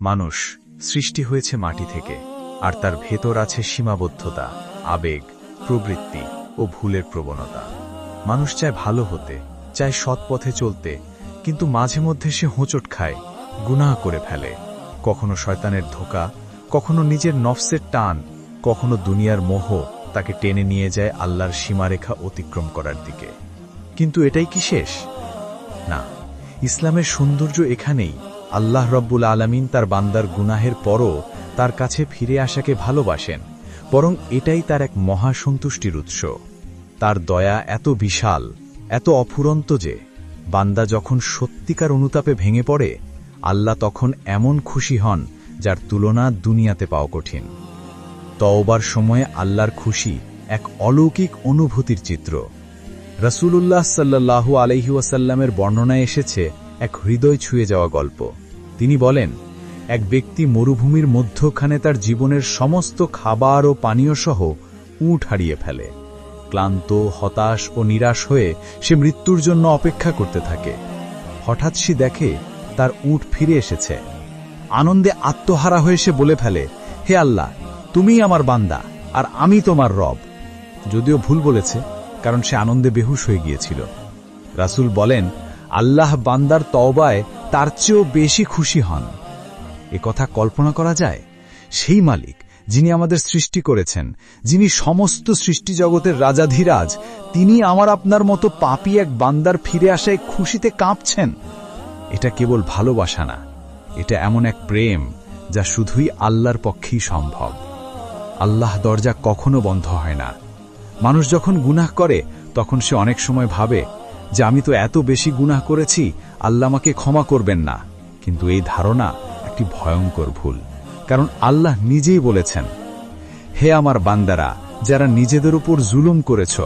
মানুষ সৃষ্টি হয়েছে মাটি থেকে, আর তার ভেতর আছে সীমাবদ্ধতা, আবেগ, প্রবৃত্তি ও ভুলের প্রবণতা। মানুষ চায় ভালো হতে, চায় সৎ পথে চলতে, কিন্তু মাঝে মধ্যে সে হোঁচট খায়, গুনাহ করে ফেলে। কখনো শয়তানের ধোকা, কখনো নিজের নফসের টান, কখনো দুনিয়ার মোহ তাকে টেনে নিয়ে যায় আল্লাহর সীমারেখা অতিক্রম করার দিকে। কিন্তু এটাই কি শেষ? না, ইসলামের সৌন্দর্য এখানেই আল্লাহ রব্বুল আলামিন তার বান্দার গুনাহের পরও তার কাছে ফিরে আসাকে ভালোবাসেন, বরং এটাই তার এক মহাসন্তুষ্টির উৎস। তার দয়া এত বিশাল, এত অফুরন্ত যে, বান্দা যখন সত্যিকার অনুতাপে ভেঙে পড়ে, আল্লাহ তখন এমন খুশি হন যার তুলনা দুনিয়াতে পাওয়া কঠিন। তওবার সময়ে আল্লাহর খুশি এক অলৌকিক অনুভূতির চিত্র। রসুলুল্লাহ সাল্লাহু আলহি ওয়াসাল্লামের বর্ণনায় এসেছে এক হৃদয় ছুঁয়ে যাওয়া গল্প। তিনি বলেন, এক ব্যক্তি মরুভূমির মধ্যখানে তার জীবনের সমস্ত খাবার ও পানীয় সহ উঠ হারিয়ে ফেলে। ক্লান্ত, হতাশ ও নিরাশ হয়ে সে মৃত্যুর জন্য অপেক্ষা করতে থাকে। হঠাৎ সে দেখে তার উঠ ফিরে এসেছে। আনন্দে আত্মহারা হয়ে সে বলে ফেলে, হে আল্লাহ, তুমিই আমার বান্দা আর আমি তোমার রব। যদিও ভুল বলেছে, কারণ সে আনন্দে বেহুশ হয়ে গিয়েছিল। রাসূল বলেন, আল্লাহ বান্দার তওবায় তার চেয়েও বেশি খুশি হন। এ কথা কল্পনা করা যায়? সেই মালিক যিনি আমাদের সৃষ্টি করেছেন, যিনি সমস্ত সৃষ্টি জগতের রাজাধিরাজ, তিনি আমার আপনার মতো পাপি এক বান্দার ফিরে আসায় খুশিতে কাঁপছেন। এটা কেবল ভালোবাসা না, এটা এমন এক প্রেম যা শুধুই আল্লাহর পক্ষেই সম্ভব। আল্লাহ দরজা কখনো বন্ধ হয় না। মানুষ যখন গুনাহ করে, তখন সে অনেক সময় ভাবে যে আমি তো এত বেশি গুনাহ করেছি, আল্লাহ আমাকে ক্ষমা করবেন না। কিন্তু এই ধারণা একটি ভয়ঙ্কর ভুল। কারণ আল্লাহ নিজেই বলেছেন, হে আমার বান্দারা, যারা নিজেদের উপর জুলুম করেছ,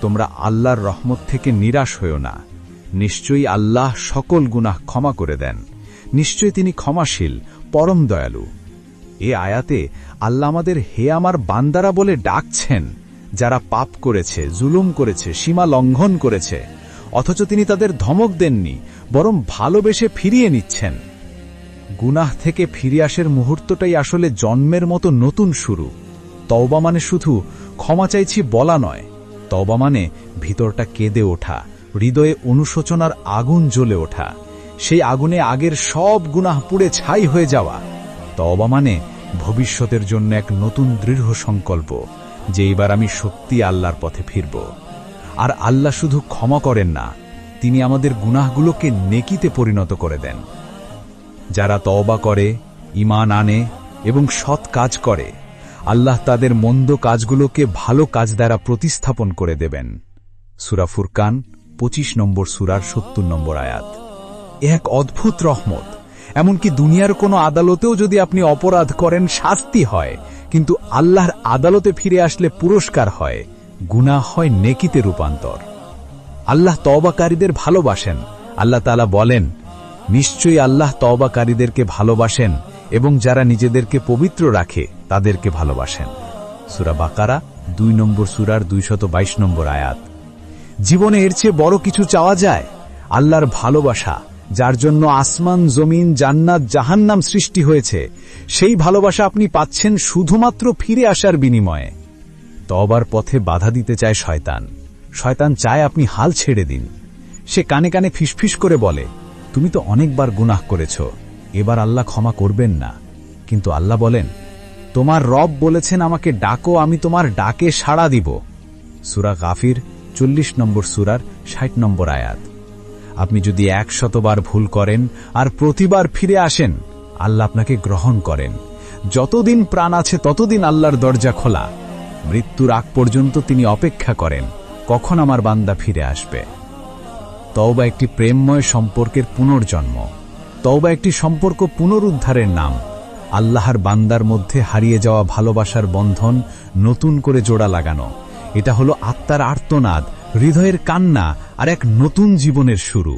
তোমরা আল্লাহর রহমত থেকে নিরাশ হয়েও না। নিশ্চয়ই আল্লাহ সকল গুনাহ ক্ষমা করে দেন। নিশ্চয়ই তিনি ক্ষমাশীল, পরম দয়ালু। এ আয়াতে আল্লাহ আমাদের হে আমার বান্দারা বলে ডাকছেন, যারা পাপ করেছে, জুলুম করেছে, সীমা লঙ্ঘন করেছে। অথচ তিনি তাদের ধমক দেননি, বরং ভালোবেসে ফিরিয়ে নিচ্ছেন। গুনাহ থেকে ফিরে আসের মুহূর্তটাই আসলে জন্মের মতো নতুন শুরু। তওবা মানে শুধু ক্ষমা চাইছি বলা নয়, তওবা মানে ভিতরটা কেঁদে ওঠা, হৃদয়ে অনুশোচনার আগুন জ্বলে ওঠা, সেই আগুনে আগের সব গুনাহ পুড়ে ছাই হয়ে যাওয়া। তওবা মানে ভবিষ্যতের জন্য এক নতুন দৃঢ় সংকল্প যে এবার আমি সত্যি আল্লাহর পথে ফিরব। আর আল্লাহ শুধু ক্ষমা করেন না, তিনি আমাদের গুনাহগুলোকে নেকিতে পরিণত করে দেন। যারা তওবা করে ইমান আনে এবং সৎ কাজ করে, আল্লাহ তাদের মন্দ কাজগুলোকে ভালো কাজ দ্বারা প্রতিস্থাপন করে দেবেন। সুরা ফুরকান, পঁচিশ নম্বর সুরার সত্তর নম্বর আয়াত। এ এক অদ্ভুত রহমত, এমনকি দুনিয়ার কোনো আদালতেও যদি আপনি অপরাধ করেন, শাস্তি হয়, কিন্তু আল্লাহর আদালতে ফিরে আসলে পুরস্কার হয়। গুনাহ হয় নেকিতে রূপান্তর। আল্লাহ তওবাকারীদের ভালোবাসেন। আল্লাহ তালা বলেন, নিশ্চয়ই আল্লাহ তওবাকারীদেরকে ভালোবাসেন এবং যারা নিজেদেরকে পবিত্র রাখে, তাদেরকে ভালোবাসেন। সুরা বাকারা, দুই নম্বর সুরার দুইশত বাইশ নম্বর আয়াত। জীবনে এর চেয়ে বড় কিছু চাওয়া যায়? আল্লাহর ভালোবাসা, যার জন্য আসমান, জমিন, জান্নাত, জাহান্নাম সৃষ্টি হয়েছে, সেই ভালোবাসা আপনি পাচ্ছেন শুধুমাত্র ফিরে আসার বিনিময়ে। তবার পথে বাধা দিতে চায় শয়তান। শয়তান চায় আপনি হাল ছেড়ে দিন। সে কানে কানে ফিসফিস করে বলে, তুমি তো অনেকবার গুনাহ করেছ, এবার আল্লাহ ক্ষমা করবেন না। কিন্তু আল্লাহ বলেন, তোমার রব বলেছেন আমাকে ডাকো, আমি তোমার ডাকে সাড়া দিব। সুরা গাফির, চল্লিশ নম্বর সুরার ষাট নম্বর আয়াত। আপনি যদি এক শতবার ভুল করেন আর প্রতিবার ফিরে আসেন, আল্লাহ আপনাকে গ্রহণ করেন। যতদিন প্রাণ আছে, ততদিন আল্লাহর দরজা খোলা। মৃত্যুর আগ পর্যন্ত তিনি অপেক্ষা করেন, কখন আমার বান্দা ফিরে আসবে। তওবা একটি প্রেমময় সম্পর্কের পুনর্জন্ম, তওবা একটি সম্পর্ক পুনরুদ্ধারের নাম, আল্লাহর বান্দার মধ্যে হারিয়ে যাওয়া ভালোবাসার বন্ধন নতুন করে জোড়া লাগানো। এটা হলো আত্মার আর্তনাদ, হৃদয়ের কান্না আর এক নতুন জীবনের শুরু।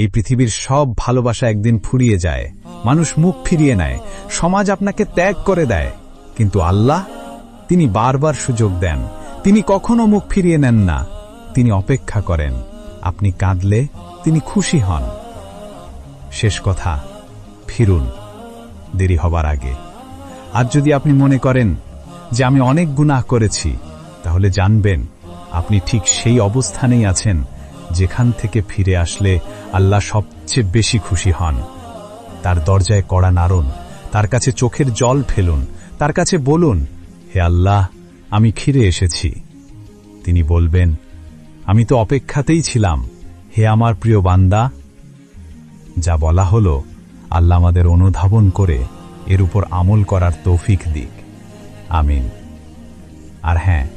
এই পৃথিবীর সব ভালোবাসা একদিন ফুরিয়ে যায়, মানুষ মুখ ফিরিয়ে নেয়, সমাজ আপনাকে ত্যাগ করে দেয়, কিন্তু আল্লাহ তিনি বারবার সুযোগ দেন। তিনি কখনো মুখ ফিরিয়ে নেন না। তিনি অপেক্ষা করেন। আপনি কাঁদলে তিনি খুশি হন। শেষ কথা, ফিরুন। দেরি হবার আগে। আর যদি আপনি মনে করেন যে আমি অনেক গুনাহ করেছি, তাহলে জানবেন, আপনি ঠিক সেই অবস্থানেই আছেন, যেখান থেকে ফিরে আসলে আল্লাহ সবচেয়ে বেশি খুশি হন। তার দরজায় কড়া নাড়ুন, তার কাছে চোখের জল ফেলুন, তার কাছে বলুন হে আল্লাহ, আমি ফিরে এসেছি। তিনি বলবেন, আমি তো অপেক্ষাতেই ছিলাম, হে আমার প্রিয় বান্দা। যা বলা হলো, আল্লাহ আমাদের অনুধাবন করে, এর উপর আমল করার তৌফিক দিক। আমিন। আর হ্যাঁ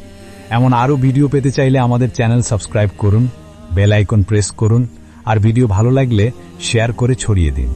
এমন আরও ভিডিও পেতে চাইলে আমাদের চ্যানেল সাবস্ক্রাইব করুন, বেল আইকন প্রেস করুন, আর ভিডিও ভালো লাগলে শেয়ার করে ছড়িয়ে দিন।